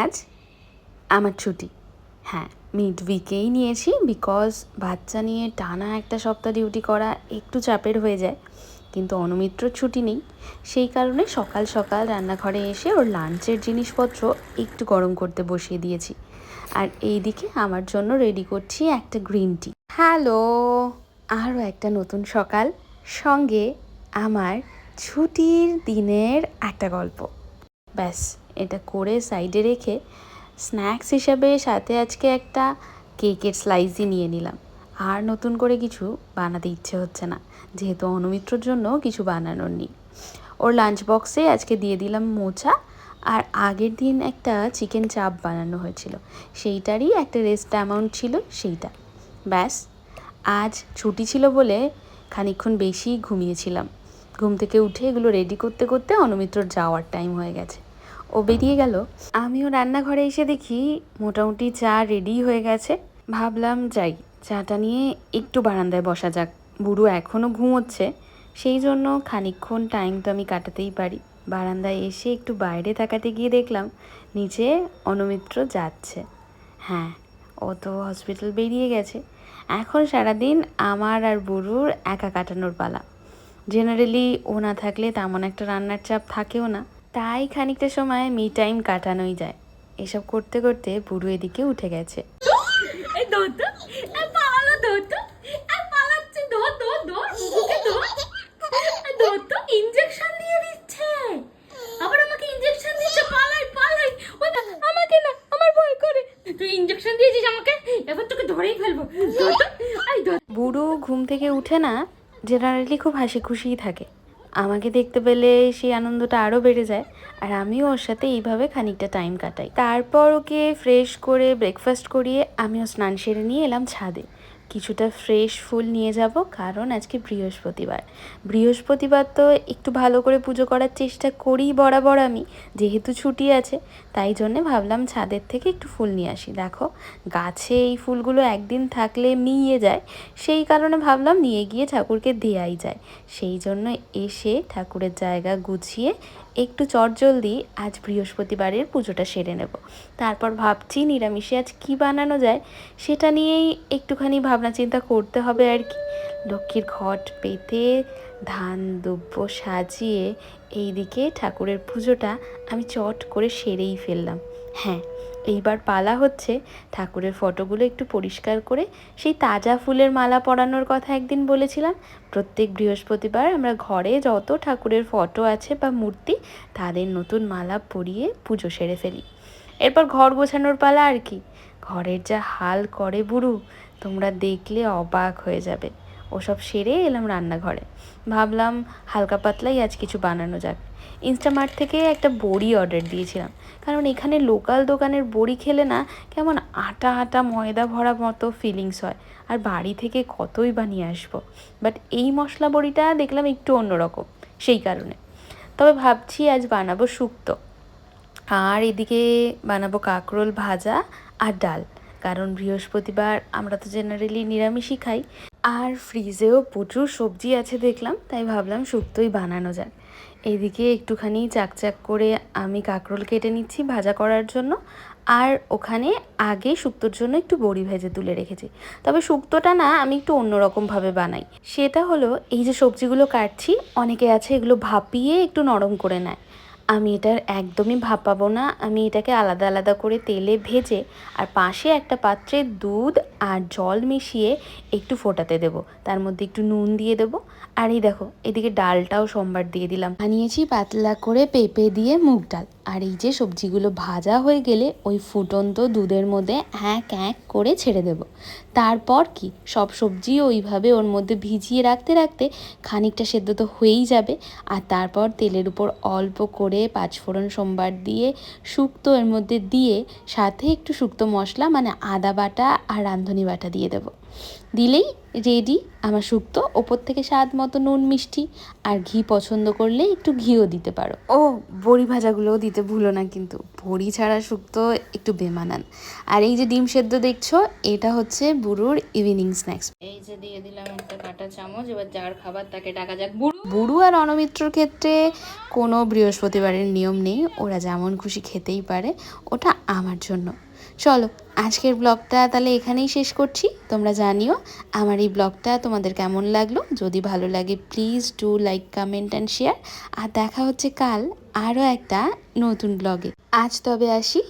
আজ আমার ছুটি। হ্যাঁ মিড উইকেই নিয়েছি বিকজ বাচ্চা নিয়ে টানা একটা সপ্তাহ ডিউটি করা একটু চাপের হয়ে যায়, কিন্তু অনুমিত্র ছুটি নেই। সেই কারণে সকাল সকাল রান্নাঘরে এসে ওর লাঞ্চের জিনিসপত্র একটু গরম করতে বসিয়ে দিয়েছি। আর এই দিকে আমার জন্য রেডি করছি একটা গ্রিন টি হ্যালো আরও একটা নতুন সকাল। সঙ্গে আমার ছুটির দিনের একটা গল্প। ব্যাস, এটা করে সাইডে রেখে স্ন্যাক্স হিসাবে সাথে আজকে একটা কেকের স্লাইসই নিয়ে নিলাম। আর নতুন করে কিছু বানাতে ইচ্ছে হচ্ছে না, যেহেতু অনুমিত্রর জন্য কিছু বানানোর নেই। ওর লাঞ্চ বক্সে আজকে দিয়ে দিলাম মোচা, আর আগের দিন একটা চিকেন চাপ বানানো হয়েছিল। সেইটারই একটা রেস্ট অ্যামাউন্ট ছিল সেইটা। ব্যাস, আজ ছুটি ছিল বলে খানিকক্ষণ বেশি ঘুমিয়েছিলাম। ঘুম থেকে উঠে এগুলো রেডি করতে করতে অনুমিত্রর যাওয়ার টাইম হয়ে গেছে। ও বেরিয়ে গেল। আমিও রান্নাঘরে এসে দেখি মোটামুটি চা রেডি হয়ে গেছে। ভাবলাম যাই, চাটা নিয়ে একটু বারান্দায় বসা যাক। বুড়ো এখনও ঘুমোচ্ছে, সেই জন্য খানিকক্ষণ টাইম তো আমি কাটাতেই পারি। বারান্দায় এসে একটু বাইরে তাকাতে গিয়ে দেখলাম, নিচে অনুমিত্র যাচ্ছে। হ্যাঁ ও তো হসপিটাল বেরিয়ে গেছে। এখন সারাদিন আমার আর বুড়ুর একা কাটানোর পালা। জেনারেলি ও না থাকলে তেমন একটা রান্নার চাপ থাকেও না। তাই খানিকটা সময় মি টাইম কাটানোই যায়। এসব করতে করতে বুড়ো এদিকে উঠে গেছে। ইনজেকশন দিয়ে দিচ্ছে। আবার আমাকে ইনজেকশন দিচ্ছে পালাই পালাই। আমাকে না আমার ভয় করে। তুই ইনজেকশন দিয়েছিস আমাকে? এবার তোকে ধরেই ফেলব। বুড়ো ঘুম থেকে উঠে না জেনারেলি খুব হাসি খুশিই থাকে। আমাকে দেখতে পেলে সেই আনন্দটা আরও বেড়ে যায়, আর আমিও ওর সাথে এইভাবে খানিকটা টাইম কাটাই। তারপর ওকে ফ্রেশ করে ব্রেকফাস্ট করিয়ে আমিও স্নান সেরে নিয়ে এলাম ছাদে। কিছুটা ফ্রেশ ফুল নিয়ে যাব, কারণ আজকে বৃহস্পতিবার। বৃহস্পতিবার তো একটু ভালো করে পুজো করার চেষ্টা করি বরাবর আমি, যেহেতু ছুটি আছে, তাই জন্যে ভাবলাম ছাদের থেকে একটু ফুল নিয়ে আসি। দেখো, গাছে এই ফুলগুলো একদিন থাকলে মিইয়ে যায়, সেই কারণে ভাবলাম নিয়ে গিয়ে ঠাকুরকে দেয়াই যায়। সেই জন্য এসে ঠাকুরের জায়গা গুছিয়ে একটু চটজলদি আজ বৃহস্পতিবারের পুজোটা সেরে নেব। তারপর ভাবছি নিরামিষে আজ কি বানানো যায় সেটা নিয়েই একটুখানি ভাবনা চিন্তা করতে হবে আর কি। লক্ষ্মীর ঘট পেতে ধান দুব্য সাজিয়ে এইদিকে ঠাকুরের পুজোটা আমি চট করে সেরেই ফেললাম। হ্যাঁ এইবার পালা হচ্ছে। ঠাকুরের ফটোগুলো একটু পরিষ্কার করে সেই তাজা ফুলের মালা পরানোর কথা একদিন বলেছিলাম। প্রত্যেক বৃহস্পতিবার আমরা ঘরে যত ঠাকুরের ফটো আছে বা মূর্তি, তাদের নতুন মালা পরিয়ে পুজো সেরে ফেলি। এরপর ঘর গোছানোর পালা আর কি। ঘরের যা হাল করে বুড়ু, তোমরা দেখলে অবাক হয়ে যাবে। ওসব সেরে এলাম রান্নাঘরে। ভাবলাম হালকা পাতলাই আজ কিছু বানানো যাক। ইনস্টামার্ট থেকে একটা বড়ি অর্ডার দিয়েছিলাম। কারণ এখানে লোকাল দোকানের বড়ি খেলে না কেমন আটা আটা ময়দা ভরা মতো ফিলিংস হয়। আর বাড়ি থেকে কতই বানিয়ে আসব। বাট এই মশলা বড়িটা দেখলাম একটু অন্যরকম, সেই কারণে। তবে ভাবছি আজ বানাবো শুক্তো। আর এদিকে বানাবো কাঁকরোল ভাজা আর ডাল। কারণ বৃহস্পতিবার আমরা তো জেনারেলি নিরামিষই খাই। আর ফ্রিজেও প্রচুর সবজি আছে দেখলাম, তাই ভাবলাম শুক্তোই বানানো যাক। এদিকে একটুখানি চাকচাক করে আমি কাঁকরোল কেটে নিচ্ছি ভাজা করার জন্য, আর ওখানে আগে শুক্তোর জন্য একটু বড়ি ভেজে তুলে রেখেছি। তবে শুক্তোটা না আমি একটু অন্যরকমভাবে বানাই। সেটা হলো, এই যে সবজিগুলো কাটছি, অনেকে আছে এগুলো ভাপিয়ে একটু নরম করে নেয়। আমি এটার একদমই ভাপাবো না। আমি এটাকে আলাদা আলাদা করে তেলে ভেজে আর পাশে একটা পাত্রে দুধ আর জল মিশিয়ে একটু ফোটাতে দেব। তার মধ্যে একটু নুন দিয়ে দেব। আর এই দেখো, এদিকে ডালটাও সোমবার দিয়ে দিলাম। বানিয়েছি পাতলা করে পেঁপে দিয়ে মুগ ডাল। আর এই যে সবজিগুলো ভাজা হয়ে গেলে ওই ফুটন্ত দুধের মধ্যে এক এক করে ছেড়ে দেব। তারপর কি? সব সবজি ওইভাবে ওর মধ্যে ভিজিয়ে রাখতে রাখতে খানিকটা সেদ্ধ তো হয়েই যাবে। আর তারপর তেলের উপর অল্প করে পাঁচফোড়ন সোমবার দিয়ে শুক্তো এর মধ্যে দিয়ে সাথে একটু শুক্তো মশলা মানে আদা বাটা আর রাঁধুনি বাটা দিয়ে দেবো। দিলেই রেডি আমার শুক্তো ওপর থেকে স্বাদ মতো নুন মিষ্টি আর ঘি পছন্দ করলে একটু ঘিও দিতে পারো। ও বড়ি ভাজাগুলোও দিতে ভুলো না কিন্তু। বড়ি ছাড়া শুক্তো একটু বেমানান। আর এই যে ডিম সেদ্ধ দেখছ এটা হচ্ছে বুড়োর ইভিনিং স্ন্যাক্স এই যে দিয়ে দিলাম একটা কাটা চামচ এবার যার খাবার তাকে ডাকা যাক। বুড়ো! বুড়ো আর অনমিত্রর ক্ষেত্রে কোনো বৃহস্পতিবারের নিয়ম নেই। ওরা যেমন খুশি খেতেই পারে ওটা আমার জন্য। চলো, আজকের ব্লগটা তাহলে এখানেই শেষ করছি। তোমরা জানিও আমার এই ব্লগটা তোমাদের কেমন লাগল। যদি ভালো লাগে please do like comment and share আর দেখা হচ্ছে কাল আরও একটা নতুন ব্লগে। আজ তবে আসি।